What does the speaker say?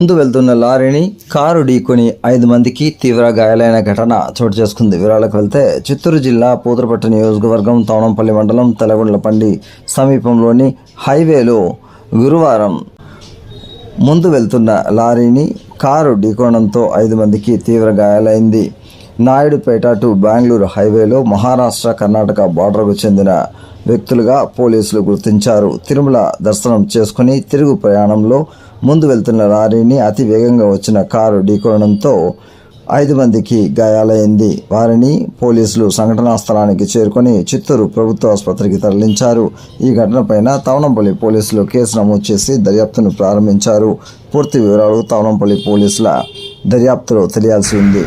ముందు వెళ్తున్న లారీని కారు ఢీకొని ఐదు మందికి తీవ్ర గాయాలైన ఘటన చోటు చేసుకుంది. వివరాలకు వెళ్తే చిత్తూరు జిల్లా పూతరపట్టు నియోజకవర్గం తవణంపల్లి మండలం తెలగొండలపండి సమీపంలోని హైవేలో గురువారం ముందు వెళ్తున్న లారీని కారు ఢీకోణంతో ఐదు మందికి తీవ్ర గాయాలైంది. నాయుడుపేట టు బెంగళూరు హైవేలో మహారాష్ట్ర కర్ణాటక బార్డర్కు చెందిన వ్యక్తులుగా పోలీసులు గుర్తించారు. తిరుమల దర్శనం చేసుకుని తిరుగు ప్రయాణంలో ముందు వెళ్తున్న లారీని అతి వేగంగా వచ్చిన కారు ఢీకొనడంతో ఐదు మందికి గాయాలైంది. వారిని పోలీసులు సంఘటనా స్థలానికి చేరుకొని చిత్తూరు ప్రభుత్వ ఆసుపత్రికి తరలించారు. ఈ ఘటనపైన తవనంపల్లి పోలీసులు కేసు నమోదు చేసి దర్యాప్తును ప్రారంభించారు. పూర్తి వివరాలు తవనంపల్లి పోలీసుల దర్యాప్తులో తెలియాల్సి ఉంది.